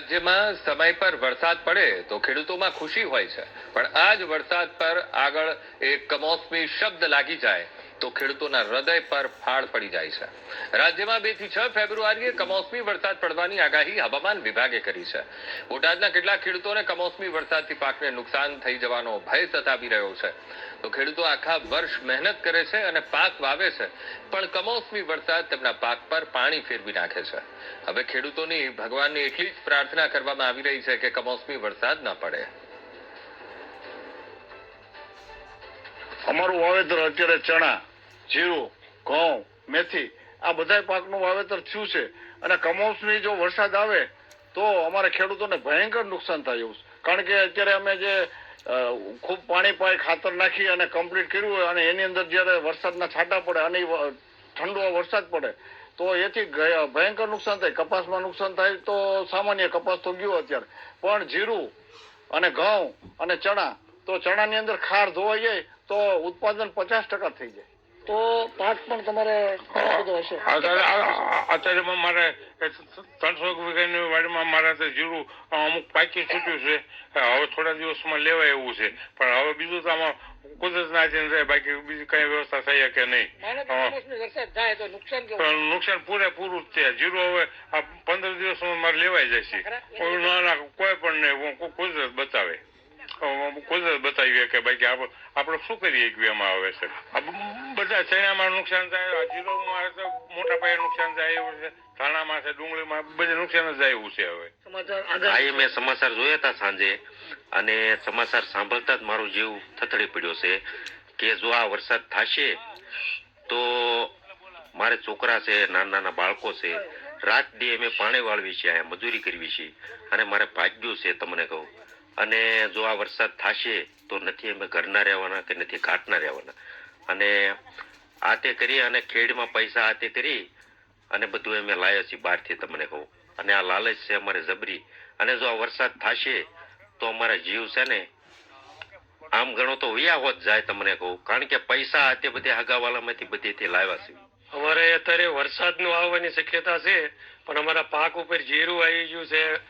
રાજ્યમાં સમય પર વરસાદ પડે તો ખેડૂતોમાં ખુશી હોય છે. પણ આ જ વરસાદ પર આગળ એક કમોસમી શબ્દ લાગી જાય. તો ખેડૂતોના હૃદય પર ફાળ પડી જાય છે. રાજ્યમાં બેથી છ ફેબ્રુઆરીએ કમોસમી વરસાદ પડવાની આગાહી હવામાન વિભાગે કરી છે. બોટાદના કેટલાક ખેડૂતોને કમોસમી વરસાદથી પાકને નુકસાન થઈ જવાનો ભય સતાવી રહ્યો છે. તો ખેડૂતો આખા વર્ષ મહેનત કરે છે અને પાક વાવે છે, પણ કમોસમી વરસાદ તેમના પાક પર પાણી ફેરવી નાખે છે. હવે ખેડૂતોની ભગવાનની એટલી જ પ્રાર્થના કરવામાં આવી રહી છે કે કમોસમી વરસાદ ન પડે. અમારું વાવેતર અત્યારે ચણા જીરું, ઘઉં, મેથી, આ બધા પાકનું વાવેતર થયું છે. અને કમોસમી જો વરસાદ આવે, તો અમારા ખેડૂતોને ભયંકર નુકસાન થાય એવું. કારણ કે અત્યારે અમે જે ખૂબ પાણી પાઈ ખાતર નાખી અને કમ્પ્લીટ કર્યું હોય અને એની અંદર જ્યારે વરસાદના છાંટા પડે અને ઠંડો વરસાદ પડે, તો એથી ભયંકર નુકસાન થાય. કપાસમાં નુકસાન થાય તો સામાન્ય કપાસ તો ગયો અત્યારે. પણ જીરું અને ઘઉં અને ચણા, તો ચણાની અંદર ખાર ધોવાઈ જાય, તો ઉત્પાદન પચાસ ટકા થઈ જાય. તો પાક પણ તમારે બધો હશે. અત્યારે મારે ત્રણસો વીઘાની વાડીમાં મારે તો જીરું અમુક પાકી છૂટ્યું છે. હવે થોડા દિવસમાં લેવાય એવું છે. પણ હવે બીજું તો આમાં કુદરત ના રહે બાકી બીજી કઈ વ્યવસ્થા થઈ નહીં. કે હા. કમોસમી વરસાદ થાય તો નુકસાન નુકસાન પૂરેપૂરું જ છે. જીરું હવે આ પંદર દિવસમાં મારે લેવાય જશે. કોઈ ના ના કોઈ પણ નહીં. કુદરત બતાવે. અ, કુદરત બતાવીએ કે ભાઈ આપણે આપણે શું કરીએ કે એમાં આવે છે? બધા ચણામાં નુકસાન થાય આ તો મોટા પાયે નુકસાન થાય એવું છે ધાણામાં છે ડુંગળીમાં બધે નુકસાન જ જાય એવું છે હવે. સમાચાર આ આગળ. એ મેં સમાચાર જોયા હતા સાંજે અને સમાચાર સાંભળતા જ મારું જીવ થથડી પડ્યો છે કે જો આ વરસાદ થશે તો મારે છોકરા છે નાના નાના બાળકો છે રાત દી અમે પાણી વાળવી છે અહીંયા મજૂરી કરવી છે અને મારે ભાગ્યું છે તમને કહું. અને જો આ વરસાદ થશે, તો નથી અમે ઘરના રહેવાના કે નથી ઘાટના રહેવાના. અને આ તે કરી અને ખેડમાં પૈસા આ તે કરી અને બધું અમે લાયા છીએ બહારથી તમને કહું. અને આ લાલચ છે અમારે જબરી. અને જો આ વરસાદ થશે, તો અમારા જીવ છે ને, આમ ગણો તો વ્યા હોત જાય તમને કહું. કારણ કે પૈસા આ તે બધે હગાવાલામાંથી બધેથી લાવ્યા છે. અમારે અત્યારે વરસાદનું આવવાની શક્યતા છે, પણ અમારા પાક ઉપર જીરું આવી ગયું છે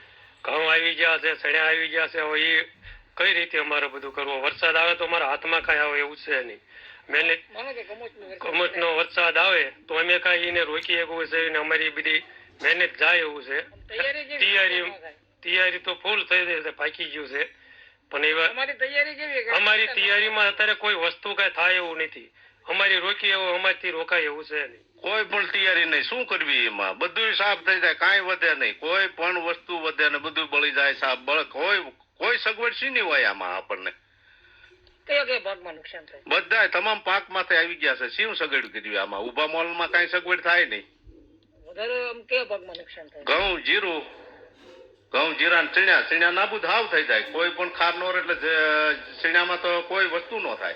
ઘઉં આવી ગયા છે સણ્યા આવી ગયા છે હવે એ કઈ રીતે અમારે બધું કરવું? વરસાદ આવે તો અમારા હાથમાં કાંઈ આવે એવું છે નહીં. મહેનત માનો વરસાદ આવે. તો અમે કાંઈ એને રોકી શકવું છે ને અમારી બધી મહેનત જાય એવું છે. તૈયારી તૈયારી તો ફૂલ થઈ જાય છે પાકી ગયું છે. પણ એવા અમારી તૈયારીમાં અત્યારે કોઈ વસ્તુ કાંઈ થાય એવું નથી. અમારી રોકી એવો અમારથી રોકાય એવું છે નહીં. કોઈ પણ તૈયારી નહીં. શું કરવી એમાં? બધું સાફ થઈ જાય કાંઈ વધે નહીં. કોઈ પણ વસ્તુ વધે ને બધું બળી જાય સાફ બળ કોઈ કોઈ સગવડ શી નહીં હોય આમાં આપણને? કયા કયા ભાગમાં નુકસાન થાય? બધા તમામ પાક માથે આવી ગયા છે. શું સગવડ કર્યું આમાં? ઊભા મોલમાં કઈ સગવડ થાય નહીં. વધારે આમ કયા ભાગમાં નુકસાન થાય? ઘઉં જીરું. ઘઉં જીરા ને ચીણા. ચીણા નાબૂદ હાવ થઈ જાય. કોઈ પણ ખાર નો એટલે ચીણામાં તો કોઈ વસ્તુ નો થાય.